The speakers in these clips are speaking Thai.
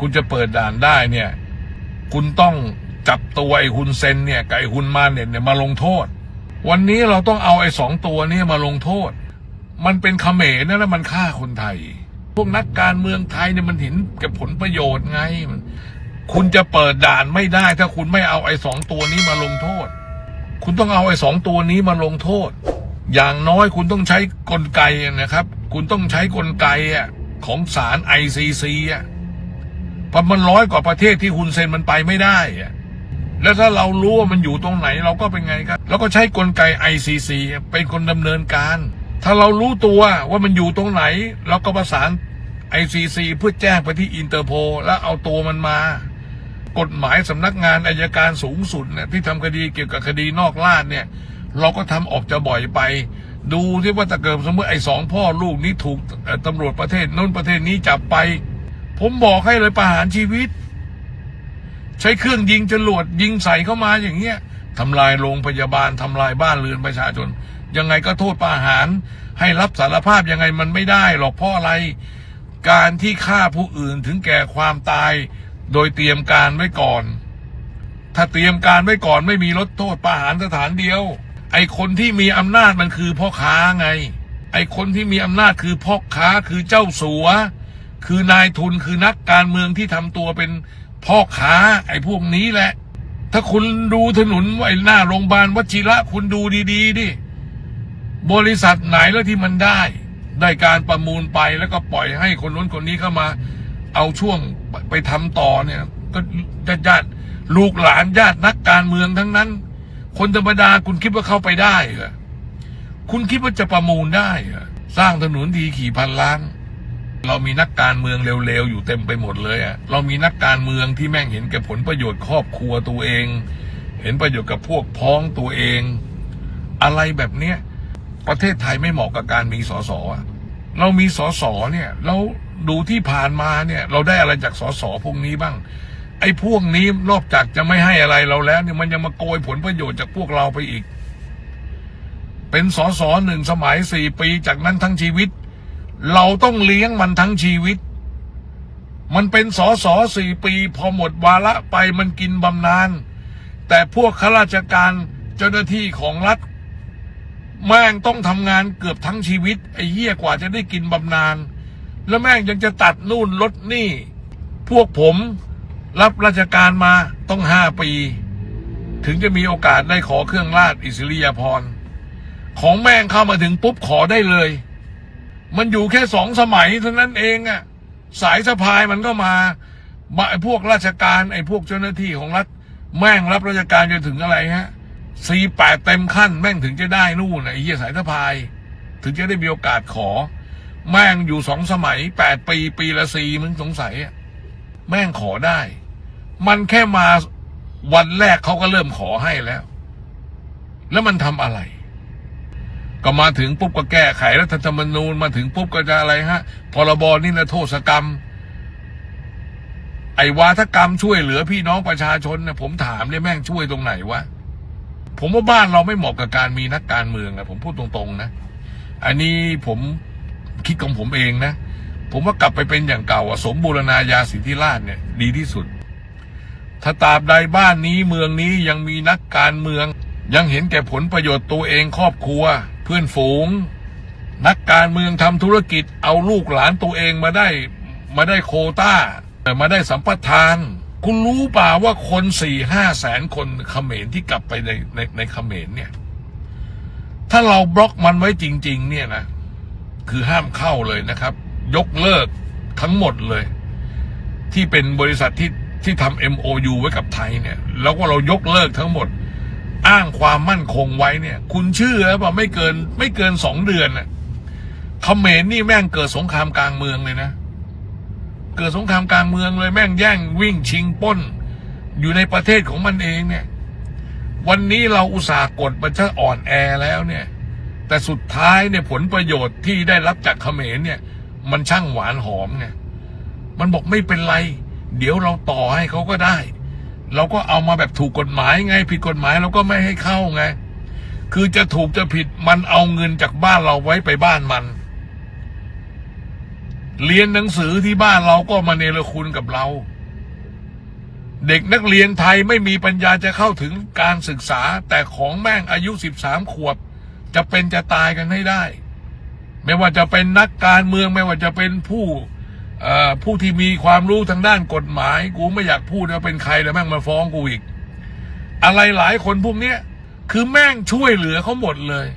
คุณจะเปิดด่านได้เนี่ย คุณต้องจับตัวไอ้ฮุนเซนเนี่ยกับไอ้ฮุนมาเน็ตเนี่ยมาลงโทษ วันนี้เราต้องเอาไอ้สองตัวนี้มาลงโทษ มันเป็นเขมรนะแล้วมันฆ่าคนไทย พวกนักการเมืองไทยเนี่ยมันเห็นแก่ผลประโยชน์ไงมันคุณจะเปิดด่านไม่ได้ ถ้าคุณไม่เอาไอ้สองตัวนี้มาลงโทษ คุณต้องเอาไอ้สองตัวนี้มาลงโทษ อย่างน้อยคุณต้องใช้กลไกนะครับ คุณต้องใช้กลไกอะของศาลไอซีซีอะ พราะมันร้อยกว่าประเทศที่คุณเซ็นมันไปไม่ได้อะแล้วถ้าเรารู้ว่ามันอยู่ตรงไหนเราก็เป็นไงครับเราก็ใช้กลไก ICC เป็นคนดำเนินการ ถ้าเรารู้ตัวว่ามันอยู่ตรงไหน เราก็ประสาน ICC เพื่อแจ้งไปที่อินเตอร์โพแล้วเอาตัวมันมา กฎหมายสำนักงานอายการสูงสุดเนี่ยที่ทำคดีเกี่ยวกับคดีนอกราชเนี่ย เราก็ทำออกจะบ่อยไป ดูที่ว่าถ้าเกิดสมมติไอ้สองพ่อลูกนี้ถูกตำรวจประเทศโน้นประเทศนี้จับไป ผมบอกให้เลยประหารชีวิต ใช้เครื่องยิงจรวดยิงใส่เข้ามาอย่างเงี้ยทำลายโรงพยาบาลทำลายบ้านเรือนประชาชน ยังไงก็โทษประหาร ให้รับสารภาพยังไงมันไม่ได้หรอกเพราะอะไร การที่ฆ่าผู้อื่นถึงแก่ความตาย โดยเตรียมการไว้ก่อน ถ้าเตรียมการไว้ก่อนไม่มีลดโทษประหารสถานเดียว ไอ้คนที่มีอำนาจมันคือพ่อค้าไง ไอ้คนที่มีอำนาจคือพ่อค้าคือเจ้าสัว คือนายทุนคือนักการเมืองที่ทำตัวเป็นพ่อค้าไอ้พวกนี้แหละ ถ้าคุณดูถนนไอ้หน้าโรงพยาบาลวชิระคุณดูดีๆดิบริษัทไหนแล้วที่มันได้ ได้การประมูลไปแล้วก็ปล่อยให้คนนู้นคนนี้เข้ามา เอาช่วงไปไปทำต่อเนี่ย ก็ญาติญาติลูกหลานญาตินักการเมืองทั้งนั้น คนธรรมดาคุณคิดว่าเข้าไปได้เหรอคุณคิดว่าจะประมูลได้เหรอสร้างถนนทีขี่พันล้าน เรามีนักการเมืองเร็วๆ อยู่เต็มไปหมดเลยอะเรามีนักการเมืองที่แม่งเห็นแก่ผลประโยชน์ครอบครัวตัวเอง เห็นประโยชน์กับพวกพ้องตัวเอง อะไรแบบเนี้ยประเทศไทยไม่เหมาะกับการมีสสอะเรามีสสเนี่ย เราดูที่ผ่านมาเนี่ย เราได้อะไรจากสสพวกนี้บ้าง ไอ้พวกนี้นอกจากจะไม่ให้อะไรเราแล้วเนี่ยมันยังมาโกยผลประโยชน์จากพวกเราไปอีก เป็นสสหนึ่งสมัยสี่ปีจากนั้นทั้งชีวิต เราต้องเลี้ยงมันทั้งชีวิต มันเป็นสอสอสี่ปี พอหมดวาระไปมันกินบำนาญแต่พวกข้าราชการเจ้าหน้าที่ของรัฐแม่งต้องทำงานเกือบทั้งชีวิต ไอ้เหี้ยกว่าจะได้กินบำนาญแล้วแม่งยังจะตัดนู่นลดนี่ พวกผมรับราชการมาต้องห้าปี ถึงจะมีโอกาสได้ขอเครื่องราชอิสริยาภรณ์ของแม่งเข้ามาถึงปุ๊บขอได้เลย มันอยู่แค่สองสมัยเท่านั้นเองอะสายสะพายมันก็มาไอ้พวกราชการไอ้พวกเจ้าหน้าที่ของรัฐแม่งรับราชการจนถึงอะไรฮะสี่แปดเต็มขั้น แม่งถึงจะได้นู่นนะไอ้เหี้ยสายสะพาย ถึงจะได้มีโอกาสขอ แม่งอยู่สองสมัยแปดปีปีละสี่มึงสงสัยอะแม่งขอได้ มันแค่มาวันแรกเขาก็เริ่มขอให้แล้ว แล้วมันทำอะไร ก็มาถึงปุ๊บก็แก้ไขรัฐธรรมนูญมาถึงปุ๊บก็จะอะไรฮะพรบนิรโทษกรรม ไอ้วาทกรรมช่วยเหลือพี่น้องประชาชนนะผมถามเนี่ยแม่งช่วยตรงไหนวะผมว่าบ้านเราไม่เหมาะกับการมีนักการเมืองนะผมพูดตรงๆนะ อันนี้ผมคิดของผมเองนะ ผมว่ากลับไปเป็นอย่างเก่าอะสมบูรณาญาสิทธิราชเนี่ย ดีที่สุด ถ้าตราบใดบ้านนี้เมืองนี้ยังมีนักการเมือง ยังเห็นแก่ผลประโยชน์ตัวเองครอบครัว พื่อนฝูง นักการเมืองทำธุรกิจเอาลูกหลานตัวเองมาได้มาได้โคต้ามาได้สัมปทาน คุณรู้ป่าว่าคนสี่ห้าแสนคนเขมรที่กลับไปในในในเขมรเนี่ย ถ้าเราบล็อกมันไว้จริง ๆ เนี่ยนะ คือห้ามเข้าเลยนะครับ ยกเลิกทั้งหมดเลย ที่เป็นบริษัทที่ที่ทำ MOU ไว้กับไทยเนี่ย แล้วก็เรายกเลิกทั้งหมด อ้างความมั่นคงไว้เนี่ย คุณเชื่อป่ะไม่เกิน ไม่เกินสองเดือนน่ะเขมรนี่แม่งเกิดสงครามกลางเมืองเลยนะ เกิดสงครามกลางเมืองเลยแม่งแย่งวิ่งชิงป้น อยู่ในประเทศของมันเองเนี่ย วันนี้เราอุตส่าห์กดมันจะอ่อนแอแล้วเนี่ย แต่สุดท้ายเนี่ยผลประโยชน์ที่ได้รับจากเขมรเนี่ย มันช่างหวานหอมไงมันบอกไม่เป็นไร เดี๋ยวเราต่อให้เขาก็ได้ เราก็เอามาแบบถูกกฎหมายไง ผิดกฎหมายเราก็ไม่ให้เข้าไง คือจะถูกจะผิดมันเอาเงินจากบ้านเราไว้ไปบ้านมัน เรียนหนังสือที่บ้านเราก็มาเนรคุณกับเรา เด็กนักเรียนไทยไม่มีปัญญาจะเข้าถึงการศึกษา แต่ของแม่งอายุสิบสามขวบ จะเป็นจะตายกันให้ได้ ไม่ว่าจะเป็นนักการเมืองไม่ว่าจะเป็นผู้ ผู้ที่มีความรู้ทางด้านกฎหมาย กูไม่อยากพูดว่าเป็นใครแล้วแม่งมาฟ้องกูอีก อะไรหลายคนพวกเนี้ยคือแม่งช่วยเหลือเขาหมดเลย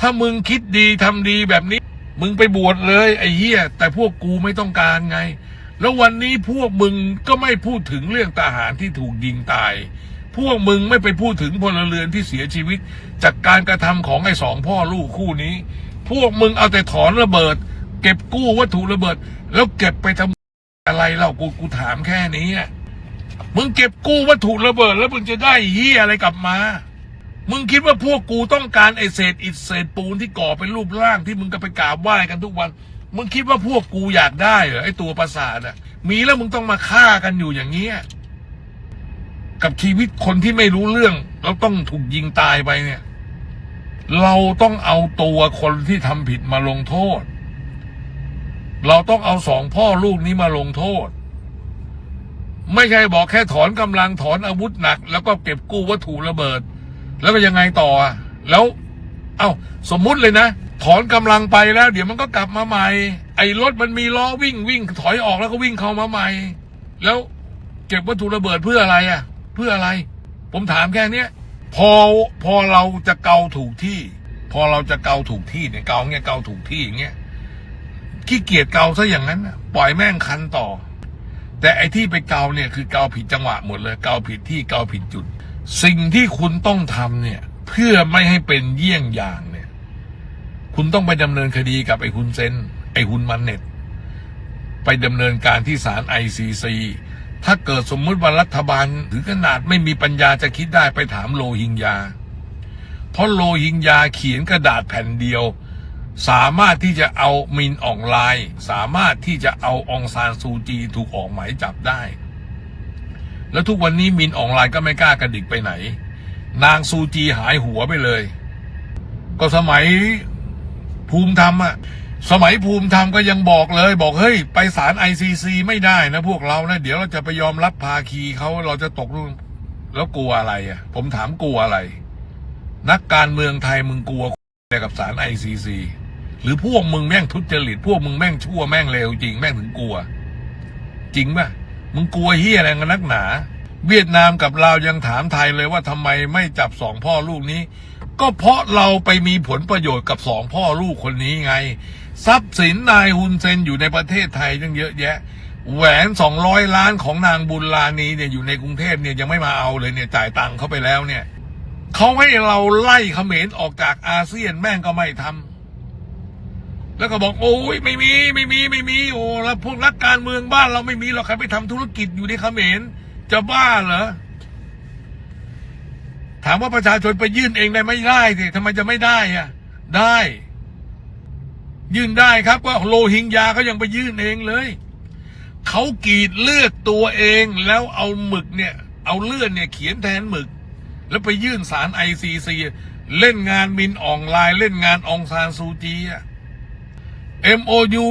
ถ้ามึงคิดดีทำดีแบบนี้ มึงไปบวชเลยไอ้เหี้ยแต่พวกกูไม่ต้องการไง แล้ววันนี้พวกมึงก็ไม่พูดถึงเรื่องทหารที่ถูกยิงตาย พวกมึงไม่ไปพูดถึงพลเรือนที่เสียชีวิต จากการกระทำของไอ้สองพ่อลูกคู่นี้ พวกมึงเอาแต่ถอนระเบิด เก็บกู้วัตถุระเบิด แล้วเก็บไปทำอะไรเล่ากูกูถามแค่นี้มึงเก็บกู้วัตถุระเบิด แล้วมึงจะได้เฮียอะไรกลับมา มึงคิดว่าพวกกูต้องการไอเศษอิฐเศษปูนที่ก่อเป็นรูปร่างที่มึงก็ไปกราบไหว้กันทุกวัน มึงคิดว่าพวกกูอยากได้เหรอไอตัวประสาทอะ มีแล้วมึงต้องมาฆ่ากันอยู่อย่างเงี้ยกับชีวิตคนที่ไม่รู้เรื่องแล้วต้องถูกยิงตายไปเนี่ย เราต้องเอาตัวคนที่ทำผิดมาลงโทษ เราต้องเอาสองพ่อลูกนี้มาลงโทษ ไม่ใช่บอกแค่ถอนกำลังถอนอาวุธหนัก แล้วก็เก็บกู้วัตถุระเบิด แล้วก็ยังไงต่ออะแล้ว เอ้าสมมุติเลยนะ ถอนกำลังไปแล้ว เดี๋ยวมันก็กลับมาใหม่ ไอ้รถมันมีล้อวิ่งวิ่ง ถอยออกแล้วก็วิ่งเข้ามาใหม่ แล้วเก็บวัตถุระเบิดเพื่ออะไรอะ เพื่ออะไร ผมถามแค่เนี้ยพอพอเราจะเกาถูกที่ พอเราจะเกาถูกที่เนี่ยเกาเงี้ยเกาถูกที่อย่างเงี้ย ขี้เกียจเกาซะอย่างนั้นปล่อยแม่งคันต่อ แต่ไอ้ที่ไปเกาเนี่ยคือเกาผิดจังหวะหมดเลย เกาผิดที่เกาผิดจุด สิ่งที่คุณต้องทำเนี่ย เพื่อไม่ให้เป็นเยี่ยงอย่างเนี่ย คุณต้องไปดำเนินคดีกับไอ้คุณเซนไอ้คุณมันเน็ตไปดำเนินการที่ศาลไอซีซีถ้าเกิดสมมุติว่ารัฐบาลถึงขนาดไม่มีปัญญาจะคิดได้ไปถามโลหิงยา เพราะโลหิงยาเขียนกระดาษแผ่นเดียว สามารถที่จะเอามินออนไลน์สามารถที่จะเอาองซานซูจีถูกออกหมายจับได้ แล้วทุกวันนี้มินออนไลน์ก็ไม่กล้ากระดิกไปไหน นางซูจีหายหัวไปเลย ก็สมัยภูมิธรรมอะสมัยภูมิธรรมก็ยังบอกเลย บอกเฮ้ย ไปศาลไอซีซีไม่ได้นะพวกเรานะเดี๋ยวเราจะไปยอมรับภาคีเขาเราจะตกลุมแล้วกลัวอะไรอะผมถามกลัวอะไร นักการเมืองไทยมึงกลัวอะไรกับศาลไอซีซี หรือพวกมึงแม่งทุจริตพวกมึงแม่งชั่วแม่งเลวจริงแม่งถึงกลัว จริงป่ะมึงกลัวเฮียอะไรกันนักหนา เวียดนามกับเราวยังถามไทยเลยว่าทำไมไม่จับสองพ่อลูกนี้ ก็เพราะเราไปมีผลประโยชน์กับสองพ่อลูกคนนี้ไง ทรัพย์สินนายฮุนเซนอยู่ในประเทศไทยตั้งเยอะแยะ แหวนสองร้อยล้านของนางบุญลานีเนี่ยอยู่ในกรุงเทพเนี่ยยังไม่มาเอาเลยเนี่ยจ่ายตังค์เขาไปแล้วเนี่ยเขาให้เราไล่เขมรออกจากอาเซียนแม่งก็ไม่ทำ แล้วก็บอกโอ้ยไม่มีไม่มีไม่มีโอ้แล้วพวกนักการเมืองบ้านเราไม่มีหรอกใครไปทำธุรกิจอยู่ในเขมรจะบ้าเหรอถามว่าประชาชนไปยื่นเองได้ไม่ได้สิทำไมจะไม่ได้อะได้ ยื่นได้ครับว่าโลหิงยาเขายังไปยื่นเองเลยเขากรีดเลือดตัวเองแล้วเอาหมึกเนี่ย เอาเลือดเนี่ยเขียนแทนหมึก แล้วไปยื่นสารไอซีซีเล่นงานมินออนไลน์เล่นงานองซานซูจีอะ MOU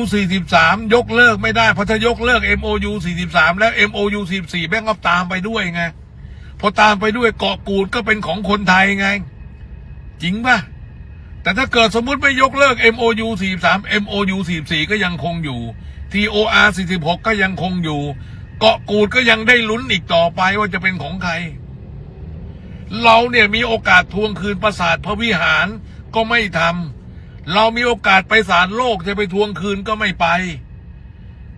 43 ยกเลิกไม่ได้ เพราะถ้ายกเลิก MOU 43 แล้ว MOU 44แม่งก็ตามไปด้วยไง พอตามไปด้วยเกาะกูดก็เป็นของคนไทยไง จริงป่ะแต่ถ้าเกิดสมมุติไม่ยกเลิก MOU 43 MOU 44 ก็ยังคงอยู่ TOR 46 ก็ยังคงอยู่ เกาะกูดก็ยังได้ลุ้นอีกต่อไปว่าจะเป็นของใคร เราเนี่ยมีโอกาสทวงคืนปราสาทพระวิหารก็ไม่ทำ เรามีโอกาสไปศาลโลกจะไปทวงคืนก็ไม่ไป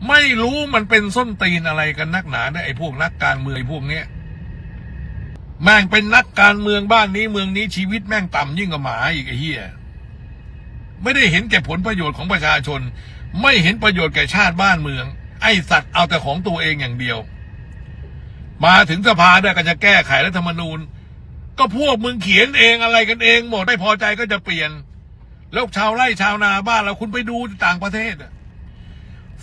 ไม่รู้มันเป็นส้นตีนอะไรกันนักหนาเนี่ยไอ้พวกนักการเมืองไอ้พวกเนี้ยแม่งเป็นนักการเมืองบ้านนี้เมืองนี้ชีวิตแม่งต่ำยิ่งกว่าหมาอีกไอ้เหี้ยไม่ได้เห็นแก่ผลประโยชน์ของประชาชน ไม่เห็นประโยชน์แก่ชาติบ้านเมือง ไอ้สัตว์เอาแต่ของตัวเองอย่างเดียว มาถึงสภาได้ก็จะแก้ไขรัฐธรรมนูญ ก็พวกมึงเขียนเองอะไรกันเองหมดไม่พอใจก็จะเปลี่ยน แล้วชาวไร่ชาวนาบ้านเราคุณไปดูต่างประเทศอะ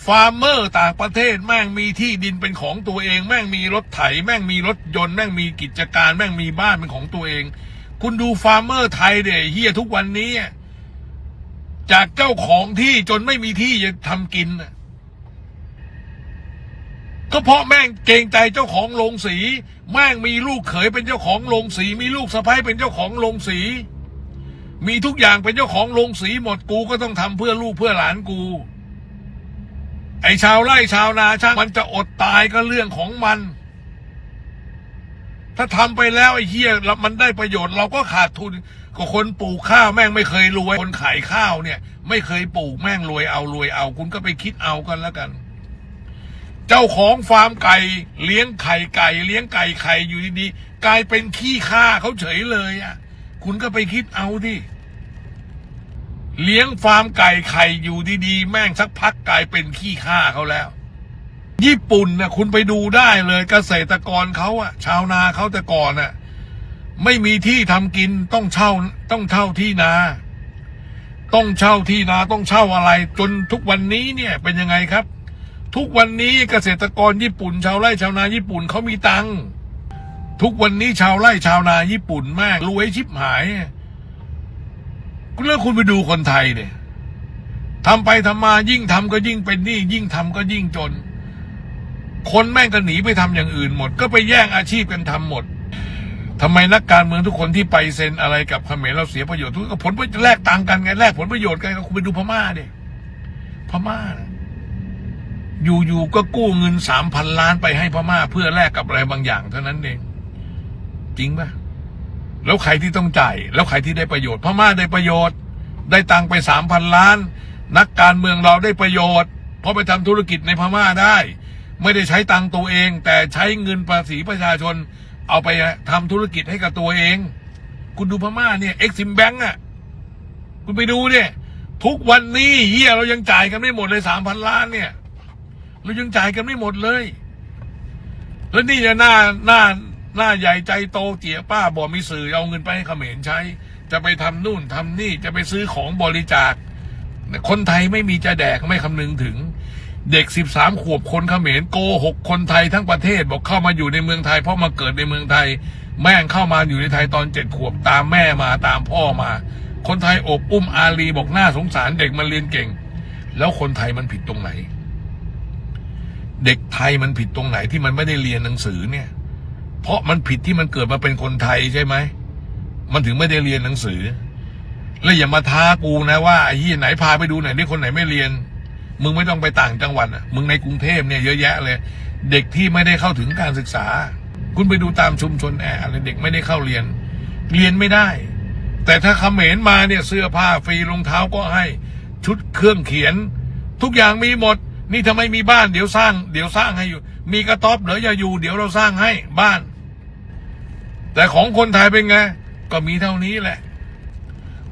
ฟาร์มเมอร์ต่างประเทศแม่งมีที่ดินเป็นของตัวเอง แม่งมีรถไถ แม่งมีรถยนต์แม่งมีกิจการ แม่งมีบ้านเป็นของตัวเอง คุณดูฟาร์มเมอร์ไทยเดี๋ยเฮียทุกวันนี้ จากเจ้าของที่จนไม่มีที่จะทำกินก็เพราะแม่งเกรงใจเจ้าของโรงสี แม่งมีลูกเขยเป็นเจ้าของโรงสี มีลูกสะใภ้เป็นเจ้าของโรงสี มีทุกอย่างเป็นเจ้าของโรงสีหมดกูก็ต้องทำเพื่อลูกเพื่อหลานกู ไอชาวไร่ชาวนาช่างมันจะอดตายก็เรื่องของมัน ถ้าทำไปแล้วไอเหี้ยมันได้ประโยชน์เราก็ขาดทุนก็คนปลูกข้าวแม่งไม่เคยรวย คนขายข้าวเนี่ย ไม่เคยปลูกแม่งรวยเอารวยเอา คุณก็ไปคิดเอากันแล้วกัน เจ้าของฟาร์มไก่เลี้ยงไข่ไก่ เลี้ยงไก่ไข่อยู่ดีๆกลายเป็นขี้ข้าเขาเฉยเลยอะ คุณก็ไปคิดเอาดิเลี้ยงฟาร์มไก่ไข่อยู่ดีๆ แม่งสักพักกลายเป็นขี้ข้าเขาแล้ว ญี่ปุ่นนะ่ะคุณไปดูได้เลยเกษตรกรเขาอะชาวนาเขาแต่ก่อนน่ะไม่มีที่ทำกินต้องเช่าต้องเช่าที่นา ต้องเช่าที่นาต้องเช่าอะไร จนทุกวันนี้เนี่ยเป็นยังไงครับ ทุกวันนี้เกษตรกรญี่ปุ่น ชาวไร่ชาวนาญี่ปุ่นเขามีตังค์ ทุกวันนี้ชาวไร่ชาวนาญี่ปุ่นมากรวยชิบหายคุณเลือกคุณไปดูคนไทยเนี่ยทำไปทำมายิ่งทำก็ยิ่งเป็นหนี้ยิ่งทำก็ยิ่งจน คนแม่งก็หนีไปทำอย่างอื่นหมด ก็ไปแย่งอาชีพกันทำหมดทำไมนักการเมืองทุกคนที่ไปเซ็นอะไรกับเขมรเราเสียประโยชน์ทุกก็ผลประแลกตังค์กันไงแลกผลประโยชน์กันก็คุณไปดูพม่าดิพม่า อยู่ๆก็กู้เงินสามพันล้านไปให้พม่า เพื่อแลกกับอะไรบางอย่างเท่านั้นเอง จริงปะแล้วใครที่ต้องจ่าย แล้วใครที่ได้ประโยชน์พม่าได้ประโยชน์ ได้ตังไปสามพันล้าน นักการเมืองเราได้ประโยชน์ เพราะไปทำธุรกิจในพม่าได้ ไม่ได้ใช้ตังตัวเอง แต่ใช้เงินภาษีประชาชน เอาไปทำธุรกิจให้กับตัวเอง คุณดูพม่าเนี่ยเอ็กซิมแบงก์อะคุณไปดูเนี่ยทุกวันนี้เฮียเรายังจ่ายกันไม่หมดเลยสามพันล้านเนี่ย เรายังจ่ายกันไม่หมดเลย แล้วนี่จะหน้าหน้า หน้าใหญ่ใจโตเจี๋ยป้าบอกมีสื่อเอาเงินไปให้เขมรใช้ จะไปทำนู่นทำนี่จะไปซื้อของบริจาค คนไทยไม่มีจะแดกไม่คำนึงถึง เด็กสิบสามขวบคนเขมรโกหกคนไทยทั้งประเทศบอกเข้ามาอยู่ในเมืองไทย เพราะมาเกิดในเมืองไทย แม่งเข้ามาอยู่ในไทยตอนเจ็ดขวบตามแม่มาตามพ่อมา คนไทยอบอุ้มอารีบอกหน่าสงสารเด็กมันเรียนเก่ง แล้วคนไทยมันผิดตรงไหน เด็กไทยมันผิดตรงไหนที่มันไม่ได้เรียนหนังสือเนี่ย เพราะมันผิดที่มันเกิดมาเป็นคนไทยใช่ไหม มันถึงไม่ได้เรียนหนังสือ แล้วอย่ามาท้ากูนะว่าไอ้ที่ไหนพาไปดูหน่อยนี่คนไหนไม่เรียน มึงไม่ต้องไปต่างจังหวัดอะ มึงในกรุงเทพเนี่ยเยอะแยะเลย เด็กที่ไม่ได้เข้าถึงการศึกษา คุณไปดูตามชุมชนแอร์อะไรเด็กไม่ได้เข้าเรียน เรียนไม่ได้ แต่ถ้าเขมรมาเนี่ยเสื้อผ้าฟรีรองเท้าก็ให้ ชุดเครื่องเขียน ทุกอย่างมีหมดนี่ทำไมมีบ้านเดี๋ยวสร้าง เดี๋ยวสร้างให้อยู่ มีกระต๊อบเหลืออย่าอยู่ เดี๋ยวเราสร้างให้บ้าน แต่ของคนไทยเป็นไง ก็มีเท่านี้แหละ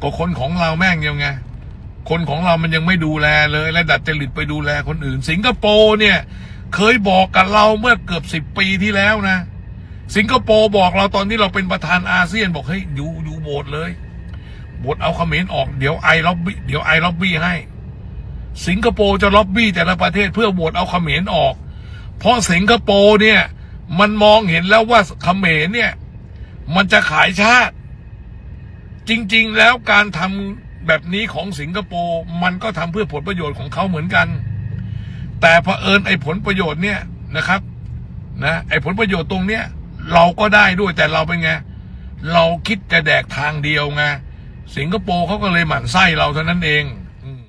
ก็คนของเราแม่งยังไง คนของเรามันยังไม่ดูแลเลยและดัดจริตไปดูแลคนอื่น สิงคโปร์เนี่ย เคยบอกกับเราเมื่อเกือบสิบปีที่แล้วนะ สิงคโปร์บอกเราตอนที่เราเป็นประธานอาเซียนบอกเฮ้ยอยู่อยู่โหวตเลยโหวตเอาเขมรออกเดี๋ยวไอล็อบบี้เดี๋ยวไอล็อบบี้ให้ สิงคโปร์จะล็อบบี้แต่ละประเทศเพื่อโหวตเอาเขมรออก เพราะสิงคโปร์เนี่ย มันมองเห็นแล้วว่าเขมรเนี่ย มันจะขายชาติ จริง ๆ แล้วการทำแบบนี้ของสิงคโปร์มันก็ทำเพื่อผลประโยชน์ของเขาเหมือนกัน แต่เผอิญไอ้ผลประโยชน์เนี่ยนะครับ นะไอ้ผลประโยชน์ตรงเนี้ย เราก็ได้ด้วยแต่เราเป็นไงเราคิดจะแดกทางเดียวไงสิงคโปร์เขาก็เลยหมั่นไส้เราเท่านั้นเอง